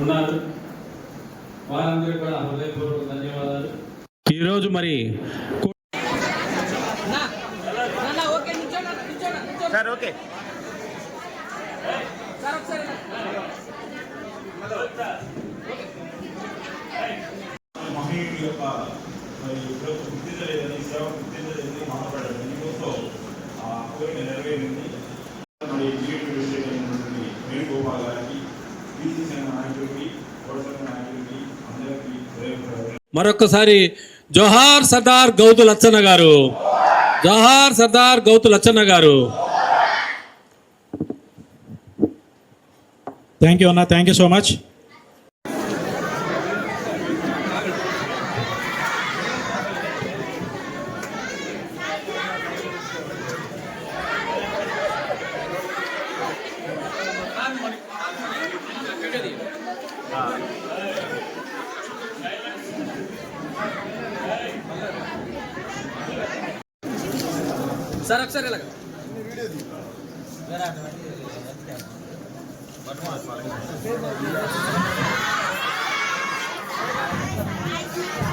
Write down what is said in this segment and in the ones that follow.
ఉన్నారు. వారందరికీ కూడా హృదయపూర్వక ధన్యవాదాలు. ఈరోజు మరి ఓకే నిల్చోండి నిల్చోండి నిల్చోండి సార్ ఓకే. సార్ ఒకసారి మహనీయుడి యొక్క మరి ఈరోజు గుర్తించలేదని సేవ గుర్తించలేదని మాట్లాడారు. దీనికోసం కోరిక నెరవేరింది మరి జీవిత విషయమైనటువంటి వేణుగోపాల్ గారికి బీసీ సంఘ నాయకుడికి గొడవ నాయకుడికి అందరికీ హృదయపూర్వక మరొకసారి జోహార్ సర్దార్ గౌతు లచ్చన్న గారు. జోహార్ సర్దార్ గౌతు లచ్చన్న గారు. థ్యాంక్ యూ అన్న. Thank you so much sir ఒకసారి ఇలాగ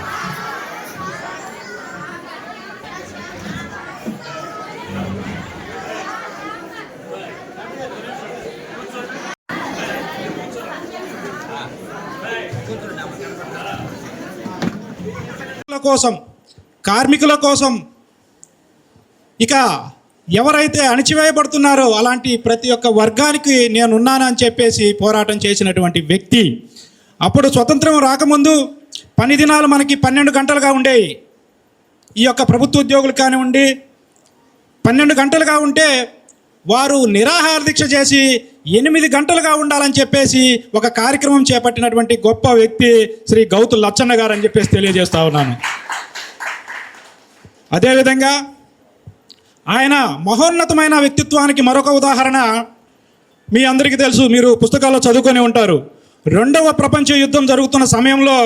కార్మికుల కోసం కార్మికుల కోసం ఇక ఎవరైతే అణచివేయబడుతున్నారో అలాంటి ప్రతి ఒక్క వర్గానికి నేనున్నానని చెప్పేసి పోరాటం చేసినటువంటి వ్యక్తి అప్పుడు స్వతంత్రం రాకముందు పని దినాలు మనకి పన్నెండు గంటలుగా ఉండేవి. ఈ యొక్క ప్రభుత్వ ఉద్యోగులు కానివ్వండి పన్నెండు గంటలుగా ఉంటే వారు నిరాహార దీక్ష చేసి ఎనిమిది గంటలుగా ఉండాలని చెప్పేసి ఒక కార్యక్రమం చేపట్టినటువంటి గొప్ప వ్యక్తి శ్రీ గౌతు లచ్చన్న గారు అని చెప్పేసి తెలియజేస్తా ఉన్నాను. అదేవిధంగా ఆయన మహోన్నతమైన వ్యక్తిత్వానికి మరొక ఉదాహరణ మీ అందరికీ తెలుసు మీరు పుస్తకాల్లో చదువుకొని ఉంటారు. రెండవ ప్రపంచ యుద్ధం జరుగుతున్న సమయంలో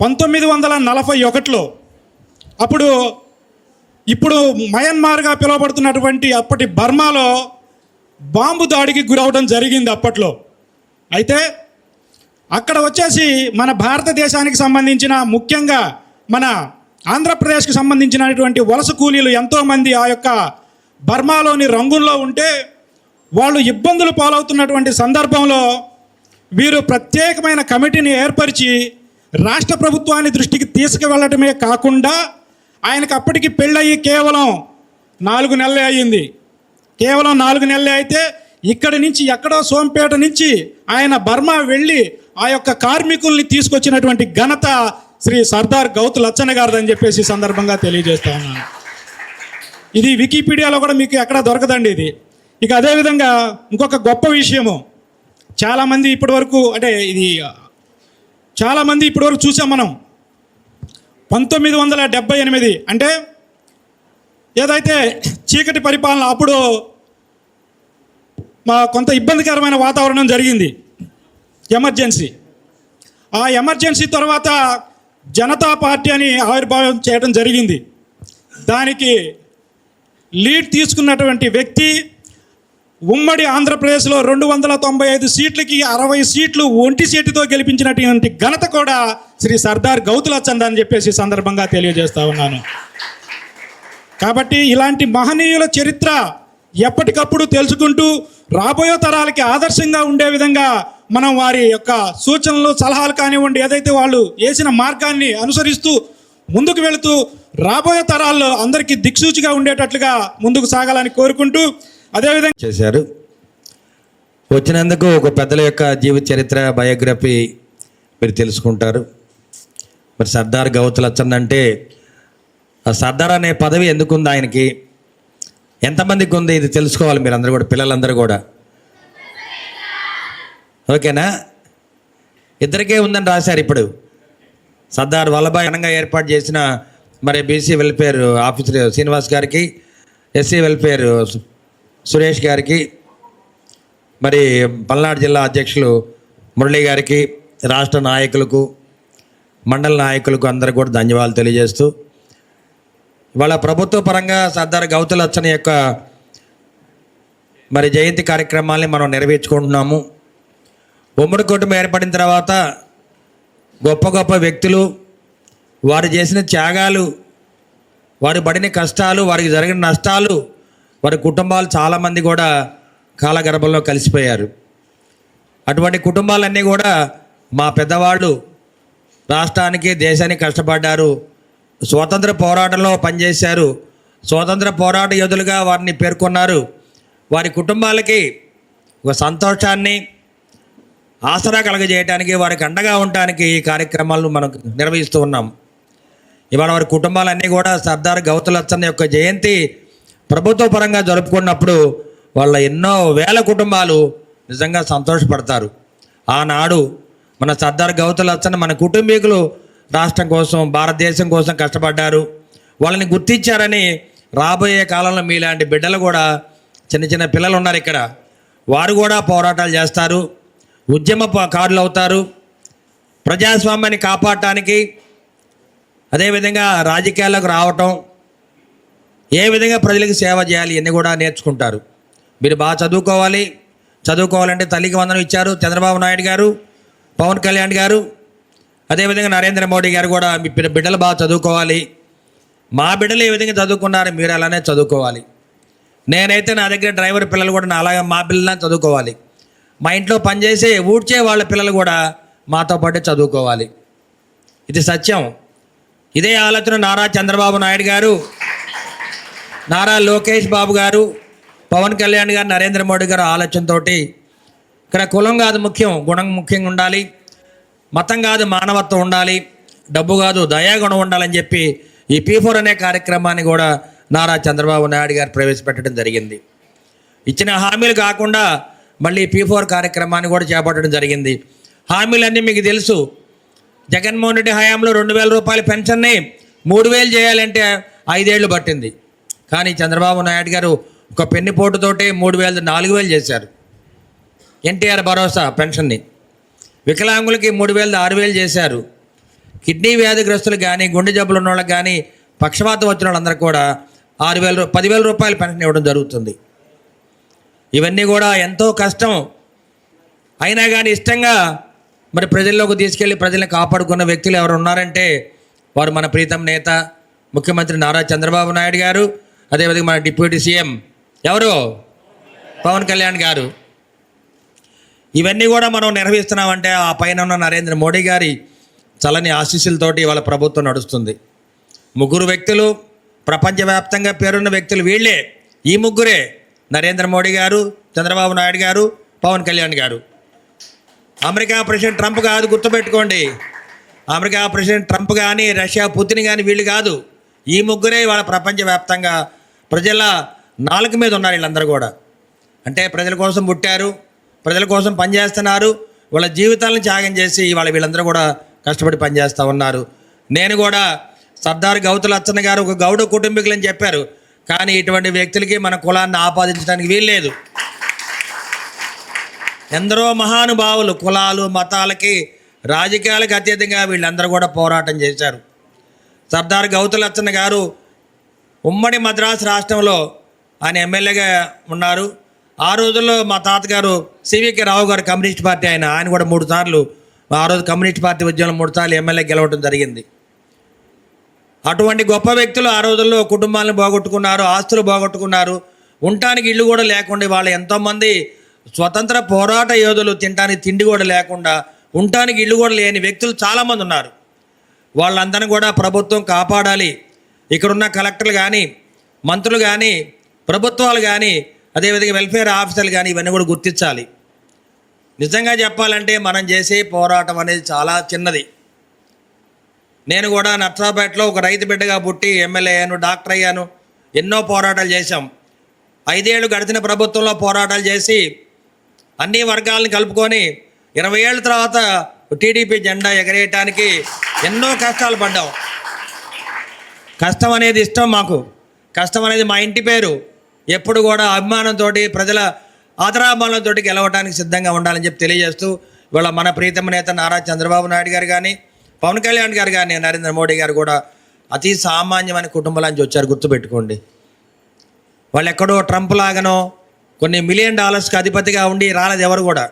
పంతొమ్మిది వందల నలభై ఒకటిలో అప్పుడు ఇప్పుడు మయన్మార్గా పిలువబడుతున్నటువంటి అప్పటి బర్మాలో బాంబు దాడికి గురవడం జరిగింది అప్పట్లో. అయితే అక్కడ వచ్చేసి మన భారతదేశానికి సంబంధించిన ముఖ్యంగా మన ఆంధ్రప్రదేశ్కి సంబంధించినటువంటి వలస కూలీలు ఎంతోమంది ఆ యొక్క బర్మాలోని రంగుల్లో ఉంటే వాళ్ళు ఇబ్బందులు పాలవుతున్నటువంటి సందర్భంలో వీరు ప్రత్యేకమైన కమిటీని ఏర్పరిచి రాష్ట్ర ప్రభుత్వాన్ని దృష్టికి తీసుకువెళ్ళటమే కాకుండా ఆయనకు అప్పటికి పెళ్ళయి కేవలం నాలుగు నెలలే అయ్యింది కేవలం నాలుగు నెలలే అయితే ఇక్కడి నుంచి ఎక్కడో సోంపేట నుంచి ఆయన బర్మా వెళ్ళి ఆ యొక్క కార్మికుల్ని తీసుకొచ్చినటువంటి ఘనత శ్రీ సర్దార్ గౌతు లచ్చన్న గారిదని చెప్పేసి సందర్భంగా తెలియజేస్తా ఉన్నాను. ఇది వికీపీడియాలో కూడా మీకు ఎక్కడ దొరకదండి ఇది. ఇక అదేవిధంగా ఇంకొక గొప్ప విషయము. చాలామంది ఇప్పటివరకు అంటే ఇది చాలామంది ఇప్పటివరకు చూసాం మనం. పంతొమ్మిది వందల డెబ్బై ఎనిమిది అంటే ఏదైతే చీకటి పరిపాలన అప్పుడు మా కొంత ఇబ్బందికరమైన వాతావరణం జరిగింది. ఎమర్జెన్సీ. ఆ ఎమర్జెన్సీ తర్వాత జనతా పార్టీ అని ఆవిర్భావం చేయడం జరిగింది. దానికి లీడ్ తీసుకున్నటువంటి వ్యక్తి ఉమ్మడి ఆంధ్రప్రదేశ్లో రెండు వందల తొంభై ఐదు సీట్లకి అరవై సీట్లు ఒంటి సీటుతో గెలిపించినటువంటి ఘనత కూడా శ్రీ సర్దార్ గౌతులచంద్ అని చెప్పేసి సందర్భంగా తెలియజేస్తా ఉన్నాను. కాబట్టి ఇలాంటి మహనీయుల చరిత్ర ఎప్పటికప్పుడు తెలుసుకుంటూ రాబోయే తరాలకి ఆదర్శంగా ఉండే విధంగా మనం వారి యొక్క సూచనలు సలహాలు కానివ్వండి ఏదైతే వాళ్ళు వేసిన మార్గాన్ని అనుసరిస్తూ ముందుకు వెళుతూ రాబోయే తరాల్లో అందరికీ దిక్సూచిగా ఉండేటట్లుగా ముందుకు సాగాలని కోరుకుంటూ అదేవిధంగా చేశారు. వచ్చినందుకు ఒక పెద్దల యొక్క జీవిత చరిత్ర బయోగ్రఫీ మీరు తెలుసుకుంటారు. మరి సర్దార్ గౌతు లచ్చన్ అంటే ఆ సర్దార్ అనే పదవి ఎందుకు ఉంది ఆయనకి? ఎంతమందికి ఉంది? ఇది తెలుసుకోవాలి మీరు అందరూ కూడా పిల్లలందరూ కూడా. ఓకేనా? ఇద్దరికే ఉందని రాశారు ఇప్పుడు. సర్దార్ వల్లభాయ్ ఘనంగా ఏర్పాటు చేసిన మరి బీసీ వెల్ఫేర్ ఆఫీసర్ శ్రీనివాస్ గారికి ఎస్సీ వెల్ఫేర్ సురేష్ గారికి మరి పల్నాడు జిల్లా అధ్యక్షులు మురళి గారికి రాష్ట్ర నాయకులకు మండల నాయకులకు అందరూ కూడా ధన్యవాదాలు తెలియజేస్తూ వాళ్ళ ప్రభుత్వ పరంగా సర్దార్ గౌతులచ్చన్ యొక్క మరి జయంతి కార్యక్రమాల్ని మనం నెరవేర్చుకుంటున్నాము. ఉమ్మడి కుటుంబం ఏర్పడిన తర్వాత గొప్ప గొప్ప వ్యక్తులు వారు చేసిన త్యాగాలు వారు పడిన కష్టాలు వారికి జరిగిన నష్టాలు వారి కుటుంబాలు చాలామంది కూడా కాలగర్భంలో కలిసిపోయారు. అటువంటి కుటుంబాలన్నీ కూడా మా పెద్దవాళ్ళు రాష్ట్రానికి దేశానికి కష్టపడ్డారు. స్వాతంత్ర పోరాటంలో పనిచేశారు. స్వాతంత్ర పోరాట యోధులుగా వారిని పేర్కొన్నారు. వారి కుటుంబాలకి ఒక సంతోషాన్ని ఆసరా కలగజేయడానికి వారికి అండగా ఉండటానికి ఈ కార్యక్రమాలను మనం నిర్వహిస్తూ ఉన్నాం. ఇవాళ వారి కుటుంబాలన్నీ కూడా సర్దార్ గౌతలచ్చన్న యొక్క జయంతి ప్రభుత్వ పరంగా జరుపుకున్నప్పుడు వాళ్ళ ఎన్నో వేల కుటుంబాలు నిజంగా సంతోషపడతారు. ఆనాడు మన సర్దార్ గౌతలచ్చన్న మన కుటుంబీకులు రాష్ట్రం కోసం భారతదేశం కోసం కష్టపడ్డారు. వాళ్ళని గుర్తించారని రాబోయే కాలంలో మీలాంటి బిడ్డలు కూడా చిన్న చిన్న పిల్లలు ఉన్నారు ఇక్కడ. వారు కూడా పోరాటాలు చేస్తారు. ఉద్యమ ప- కారులు అవుతారు ప్రజాస్వామ్యాన్ని కాపాడటానికి అదేవిధంగా రాజకీయాల్లోకి రావటం ఏ విధంగా ప్రజలకు సేవ చేయాలి ఇవన్నీ కూడా నేర్చుకుంటారు. మీరు బాగా చదువుకోవాలి. చదువుకోవాలంటే తల్లికి వందనం ఇచ్చారు చంద్రబాబు నాయుడు గారు పవన్ కళ్యాణ్ గారు అదేవిధంగా నరేంద్ర మోడీ గారు కూడా మీ బిడ్డలు బాగా చదువుకోవాలి. మా బిడ్డలు ఏ విధంగా చదువుకున్నారు మీరు అలానే చదువుకోవాలి. నేనైతే నా దగ్గర డ్రైవర్ పిల్లలు కూడా నా అలాగే మా పిల్లలని చదువుకోవాలి. మా ఇంట్లో పనిచేసే ఊడ్చే వాళ్ళ పిల్లలు కూడా మాతో పాటు చదువుకోవాలి. ఇది సత్యం. ఇదే ఆలోచన నారా చంద్రబాబు నాయుడు గారు నారా లోకేష్ బాబు గారు పవన్ కళ్యాణ్ గారు నరేంద్ర మోడీ గారు ఆలోచనతో ఇక్కడ కులం కాదు ముఖ్యం గుణం ముఖ్యంగా ఉండాలి. మతం కాదు మానవత్వం ఉండాలి. డబ్బు కాదు దయాగుణం ఉండాలని చెప్పి ఈ పీ ఫోర్ అనే కార్యక్రమాన్ని కూడా నారా చంద్రబాబు నాయుడు గారు ప్రవేశపెట్టడం జరిగింది. ఇచ్చిన హామీలు కాకుండా మళ్ళీ పీ ఫోర్ కార్యక్రమాన్ని కూడా చేపట్టడం జరిగింది. హామీలన్నీ మీకు తెలుసు. జగన్మోహన్ రెడ్డి హయాంలో రెండు వేల రూపాయల పెన్షన్ని మూడు వేలు చేయాలంటే ఐదేళ్ళు పట్టింది. కానీ చంద్రబాబు నాయుడు గారు ఒక పెన్నిపోటుతోటే మూడు వేలు నాలుగు వేలు చేశారు. ఎన్టీఆర్ భరోసా పెన్షన్ని. వికలాంగులకి మూడు వేలు ఆరు వేలు చేశారు. కిడ్నీ వ్యాధిగ్రస్తులు కానీ గుండె జబ్బులు ఉన్న వాళ్ళకి కానీ పక్షవాతం వచ్చిన వాళ్ళందరూ కూడా ఆరు వేల పదివేల రూపాయల పెన్షన్ ఇవ్వడం జరుగుతుంది. ఇవన్నీ కూడా ఎంతో కష్టం. అయినా కానీ ఇష్టంగా మరి ప్రజల్లోకి తీసుకెళ్ళి ప్రజల్ని కాపాడుకున్న వ్యక్తులు ఎవరు ఉన్నారంటే వారు మన ప్రీతం నేత ముఖ్యమంత్రి నారా చంద్రబాబు నాయుడు గారు అదేవిధంగా మన డిప్యూటీ సీఎం ఎవరు? పవన్ కళ్యాణ్ గారు. ఇవన్నీ కూడా మనం నిర్వహిస్తున్నామంటే ఆ పైన ఉన్న నరేంద్ర మోడీ గారి చలని ఆశీస్సులతోటి వాళ్ళ ప్రభుత్వం నడుస్తుంది. ముగ్గురు వ్యక్తులు ప్రపంచవ్యాప్తంగా పేరున్న వ్యక్తులు వీళ్ళే ఈ ముగ్గురే. నరేంద్ర మోడీ గారు చంద్రబాబు నాయుడు గారు పవన్ కళ్యాణ్ గారు. అమెరికా ప్రెసిడెంట్ ట్రంప్ కాదు గుర్తుపెట్టుకోండి. అమెరికా ప్రెసిడెంట్ ట్రంప్ కానీ రష్యా పుతిన్ కానీ వీళ్ళు కాదు. ఈ ముగ్గురే వాళ్ళ ప్రపంచవ్యాప్తంగా ప్రజల నాలుగు మీద ఉన్నారు వీళ్ళందరూ కూడా. అంటే ప్రజల కోసం పుట్టారు ప్రజల కోసం పనిచేస్తున్నారు వాళ్ళ జీవితాలను త్యాగం చేసి వాళ్ళ వీళ్ళందరూ కూడా కష్టపడి పనిచేస్తూ ఉన్నారు. నేను కూడా సర్దార్ గౌతుల అచ్చన్న గారు ఒక గౌడ కుటుంబీకులని చెప్పారు. కానీ ఇటువంటి వ్యక్తులకి మన కులాన్ని ఆపాదించడానికి వీల్లేదు. ఎందరో మహానుభావులు కులాలు మతాలకి రాజకీయాలకు అత్యధికంగా వీళ్ళందరూ కూడా పోరాటం చేశారు. సర్దార్ గౌతులచ్చన్న గారు ఉమ్మడి మద్రాసు రాష్ట్రంలో ఆయన ఎమ్మెల్యేగా ఉన్నారు. ఆ రోజుల్లో మా తాతగారు సివికే రావు గారు కమ్యూనిస్ట్ పార్టీ ఆయన ఆయన కూడా మూడు సార్లు ఆ రోజు కమ్యూనిస్ట్ పార్టీ ఉద్యమంలో మూడు సార్లు ఎమ్మెల్యే గెలవడం జరిగింది. అటువంటి గొప్ప వ్యక్తులు ఆ రోజుల్లో కుటుంబాలను పోగొట్టుకున్నారు ఆస్తులు పోగొట్టుకున్నారు ఉండటానికి ఇల్లు కూడా లేకుండా వాళ్ళు ఎంతోమంది స్వతంత్ర పోరాట యోధులు తినడానికి తిండి కూడా లేకుండా ఉండటానికి ఇల్లు కూడా లేని వ్యక్తులు చాలామంది ఉన్నారు. వాళ్ళందరినీ కూడా ప్రభుత్వం కాపాడాలి. ఇక్కడున్న కలెక్టర్లు కానీ మంత్రులు కానీ ప్రభుత్వాలు కానీ అదేవిధంగా వెల్ఫేర్ ఆఫీసర్లు కానీ ఇవన్నీ కూడా గుర్తించాలి. నిజంగా చెప్పాలంటే మనం చేసే పోరాటం అనేది చాలా చిన్నది. నేను కూడా నర్సాపేటలో ఒక రైతు బిడ్డగా పుట్టి ఎమ్మెల్యే అయ్యాను డాక్టర్ అయ్యాను. ఎన్నో పోరాటాలు చేశాం. ఐదేళ్ళు గడిచిన ప్రభుత్వంలో పోరాటాలు చేసి అన్ని వర్గాలను కలుపుకొని ఇరవై ఏళ్ళ తర్వాత టీడీపీ జెండా ఎగరేయటానికి ఎన్నో కష్టాలు పడ్డాం. కష్టం అనేది ఇష్టం మాకు. కష్టం అనేది మా ఇంటి పేరు. ఎప్పుడు కూడా అభిమానంతో ప్రజల ఆదరాభిమానంతో గెలవడానికి సిద్ధంగా ఉండాలని చెప్పి తెలియజేస్తూ ఇవాళ మన ప్రీతమ నేత నారా చంద్రబాబు నాయుడు గారు కానీ పవన్ కళ్యాణ్ గారు కానీ నరేంద్ర మోడీ గారు కూడా అతి సామాన్యమైన కుటుంబాల నుంచి వచ్చారు గుర్తుపెట్టుకోండి. వాళ్ళు ఎక్కడో ట్రంప్ లాగానో కొన్ని మిలియన్ డాలర్స్కి అధిపతిగా ఉండి రాలేదు ఎవరు కూడా.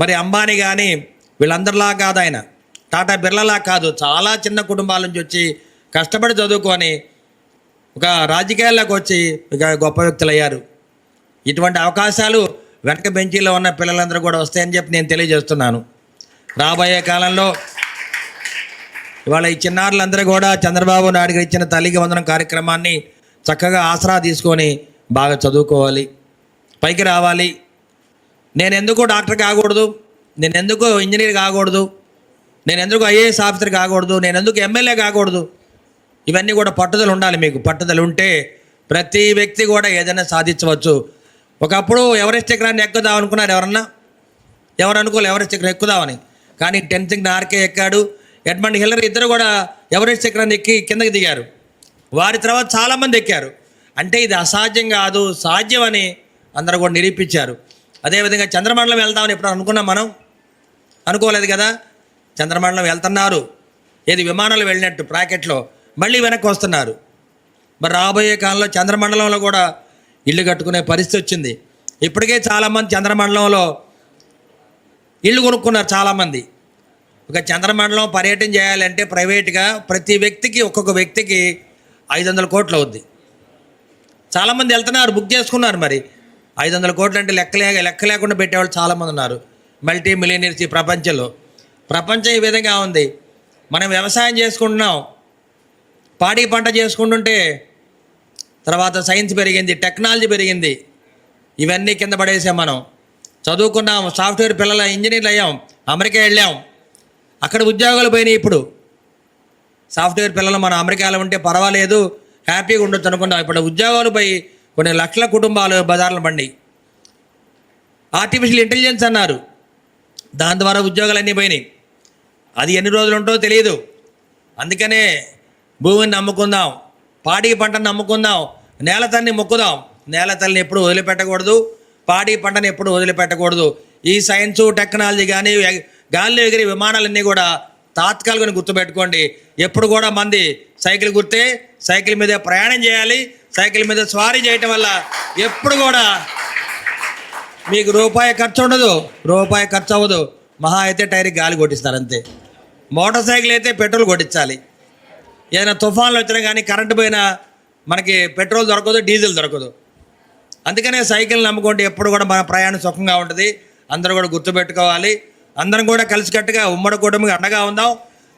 మరి అంబానీ కానీ వీళ్ళందరిలా కాదు ఆయన. టాటా బిర్లలా కాదు. చాలా చిన్న కుటుంబాల నుంచి వచ్చి కష్టపడి చదువుకొని ఒక రాజకీయాల్లోకి వచ్చి ఇక గొప్ప వ్యక్తులు అయ్యారు ఇటువంటి అవకాశాలు వెనక బెంచీలో ఉన్న పిల్లలందరూ కూడా వస్తాయని చెప్పి నేను తెలియజేస్తున్నాను. రాబోయే కాలంలో ఇవాళ ఈ చిన్నారులందరూ కూడా చంద్రబాబు నాయుడు గారు ఇచ్చిన తల్లికి వందనం కార్యక్రమాన్ని చక్కగా ఆసరా తీసుకొని బాగా చదువుకోవాలి పైకి రావాలి. నేను ఎందుకు డాక్టర్ కాకూడదు? నేను ఎందుకు ఇంజనీర్ కాకూడదు? నేను ఎందుకు ఐఏఎస్ ఆఫీసర్ కాకూడదు? నేను ఎందుకు ఎమ్మెల్యే కాకూడదు? ఇవన్నీ కూడా పట్టుదల ఉండాలి మీకు. పట్టుదల ఉంటే ప్రతి వ్యక్తి కూడా ఏదైనా సాధించవచ్చు. ఒకప్పుడు ఎవరెస్ట్ ఎక్కడాన్ని ఎక్కుదాం అనుకున్నారు ఎవరన్నా? ఎవరు అనుకోలే ఎవరెస్ట్ ఎక్కడ ఎక్కుదామని? కానీ టెన్త్ ఆర్కే ఎక్కాడు. ఎడ్మండ్ హిల్లర్ ఇద్దరు కూడా ఎవరెస్ట్ చక్రాన్ని ఎక్కి కిందకి దిగారు. వారి తర్వాత చాలామంది ఎక్కారు. అంటే ఇది అసాధ్యం కాదు సాధ్యం అని అందరూ కూడా నిరూపించారు. అదేవిధంగా చంద్రమండలం వెళ్దామని ఎప్పుడు అనుకున్నాం మనం? అనుకోలేదు కదా? చంద్రమండలం వెళ్తున్నారు. ఏది విమానాలు వెళ్ళినట్టు ప్రాకెట్లో మళ్ళీ వెనక్కి వస్తున్నారు. మరి రాబోయే కాలంలో చంద్రమండలంలో కూడా ఇల్లు కట్టుకునే పరిస్థితి వచ్చింది. ఇప్పటికే చాలామంది చంద్రమండలంలో ఇల్లు కొనుక్కున్నారు చాలామంది. ఇక చంద్రమండలం పర్యటన చేయాలంటే ప్రైవేట్గా ప్రతి వ్యక్తికి ఒక్కొక్క వ్యక్తికి ఐదు వందల కోట్లు అవుద్ది. చాలామంది వెళ్తున్నారు బుక్ చేసుకున్నారు మరి. ఐదు వందల కోట్లు అంటే లెక్కలే లెక్క లేకుండా పెట్టేవాళ్ళు చాలామంది ఉన్నారు. మల్టీ మిలియనీర్స్ ఈ ప్రపంచంలో. ప్రపంచం ఈ విధంగా ఉంది. మనం వ్యవసాయం చేసుకుంటున్నాం. పాడి పంట చేసుకుంటుంటే తర్వాత సైన్స్ పెరిగింది టెక్నాలజీ పెరిగింది. ఇవన్నీ కింద పడేసాం మనం. చదువుకున్నాం సాఫ్ట్వేర్ పిల్లల ఇంజనీర్లు అయ్యాం. అమెరికా వెళ్ళాం. అక్కడ ఉద్యోగాలు పోయినాయి ఇప్పుడు. సాఫ్ట్వేర్ పిల్లలు మన అమెరికాలో ఉంటే పర్వాలేదు హ్యాపీగా ఉండొచ్చు అనుకుంటాం. ఇప్పుడు ఉద్యోగాలు పోయి కొన్ని లక్షల కుటుంబాలు బజార్లు పండి. ఆర్టిఫిషియల్ ఇంటెలిజెన్స్ అన్నారు. దాని ద్వారా ఉద్యోగాలన్నీ పోయినాయి. అది ఎన్ని రోజులు ఉంటో తెలియదు అందుకనే భూమిని నమ్ముకుందాం పాడి పంటను నమ్ముకుందాం నేల తల్లిని మొక్కుదాం. నేల తల్లిని ఎప్పుడు వదిలిపెట్టకూడదు పాడి పంటను ఎప్పుడు వదిలిపెట్టకూడదు. ఈ సైన్సు టెక్నాలజీ కానీ గాలిలో ఎగిరే విమానాలన్నీ కూడా తాత్కాలికని గుర్తుపెట్టుకోండి ఎప్పుడు కూడా మంది సైకిల్ గుర్తే సైకిల్ మీద ప్రయాణం చేయాలి. సైకిల్ మీద స్వారీ చేయటం వల్ల ఎప్పుడు కూడా మీకు రూపాయి ఖర్చు ఉండదు. రూపాయి ఖర్చు అవ్వదు. మహా అయితే టైర్కి గాలి కొట్టిస్తారు అంతే. మోటార్ సైకిల్ అయితే పెట్రోల్ కొట్టించాలి. ఏదైనా తుఫాన్లు వచ్చినా కానీ కరెంటు పోయినా మనకి పెట్రోల్ దొరకదు డీజిల్ దొరకదు. అందుకనే సైకిల్ నమ్ముకుంటే ఎప్పుడు కూడా మన ప్రయాణం సుఖంగా ఉంటుంది. అందరూ కూడా గుర్తుపెట్టుకోవాలి అందరం కూడా కలిసికట్టుగా ఉమ్మడి కుటుంబంగా అండగా ఉందాం.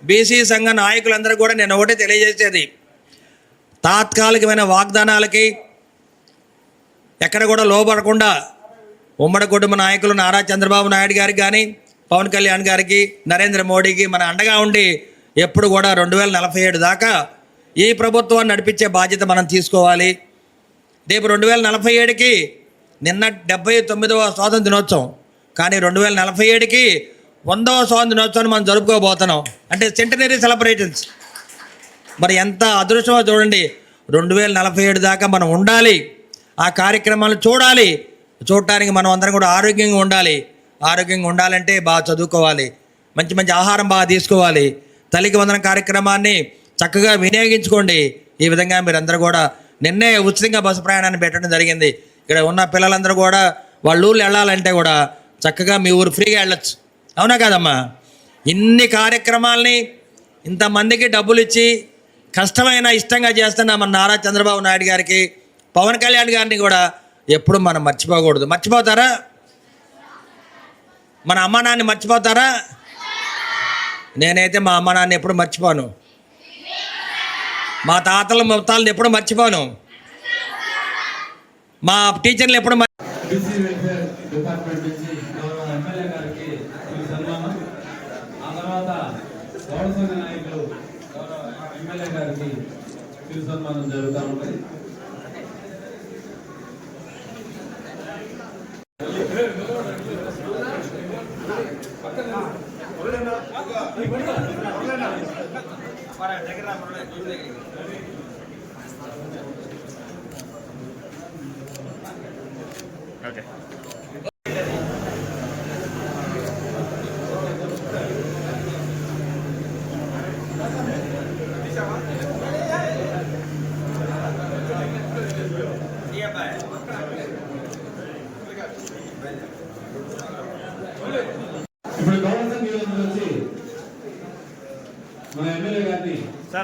బీసీ సంఘ నాయకులందరూ కూడా నేను ఒకటే తెలియజేసేది. తాత్కాలికమైన వాగ్దానాలకి ఎక్కడ కూడా లోపడకుండా ఉమ్మడి కుటుంబ నాయకులు నారా చంద్రబాబు నాయుడు గారికి కానీ పవన్ కళ్యాణ్ గారికి నరేంద్ర మోడీకి మన అండగా ఉండి ఎప్పుడు కూడా రెండు వేల నలభై ఏడు దాకా ఈ ప్రభుత్వాన్ని నడిపించే బాధ్యత మనం తీసుకోవాలి. రేపు రెండు వేల నలభై ఏడుకి నిన్న డెబ్బై తొమ్మిదవ స్వాతంత్ర దినోత్సవం కానీ రెండు వేల నలభై ఏడుకి వందవ స్వాతంత్ర దినోత్సవాన్ని మనం జరుపుకోబోతున్నాం. అంటే సెంటనరీ సెలబ్రేషన్స్ మరి ఎంత అదృష్టమో చూడండి. రెండు వేల నలభై ఏడు దాకా మనం ఉండాలి. ఆ కార్యక్రమాలు చూడాలి. చూడటానికి మనం అందరం కూడా ఆరోగ్యంగా ఉండాలి. ఆరోగ్యంగా ఉండాలంటే బాగా చదువుకోవాలి. మంచి మంచి ఆహారం బాగా తీసుకోవాలి. తల్లికి వందన కార్యక్రమాన్ని చక్కగా వినియోగించుకోండి. ఈ విధంగా మీరందరూ కూడా నిన్నే ఉచితంగా బస్సు ప్రయాణాన్ని పెట్టడం జరిగింది. ఇక్కడ ఉన్న పిల్లలందరూ కూడా వాళ్ళ ఊళ్ళు వెళ్ళాలంటే కూడా చక్కగా మీ ఊరు ఫ్రీగా వెళ్ళొచ్చు. అవునా కాదమ్మా? ఇన్ని కార్యక్రమాల్ని ఇంతమందికి డబ్బులు ఇచ్చి కష్టమైన ఇష్టంగా చేస్తున్న మన నారా చంద్రబాబు నాయుడు గారికి పవన్ కళ్యాణ్ గారిని కూడా ఎప్పుడు మనం మర్చిపోకూడదు. మర్చిపోతారా? మన అమ్మానాన్ని మర్చిపోతారా? నేనైతే మా అమ్మ నాన్న ఎప్పుడు మర్చిపోను. మా తాతల మొత్తాలను ఎప్పుడు మర్చిపోను. మా టీచర్లు ఎప్పుడు మర్చి బీసీ వెల్ఫేర్ డిపార్ట్మెంట్ నుంచి గౌరవ ఎమ్మెల్యే గారికి ఈ సన్మానం ఆ తర్వాత గౌరవ సంఘ నాయకులు ఎమ్మెల్యే గారికి ఈ సన్మానం జరుగుతూ ఉంటుంది Yeah, bye. సార్ సార్ ఒకసారి కొద్దిగా కోరుతా ఉన్నాం ఆ ఆఫీసర్స్ పక్కకు వచ్చేసి బ్రేక్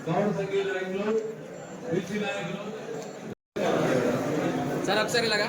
వచ్చారు. సార్ ఒకసారి ఇలాగ చూడాలి. గౌడ సంఘీయ నాయకులు బీసీ నాయకులు సార్ ఒకసారి ఇలాగా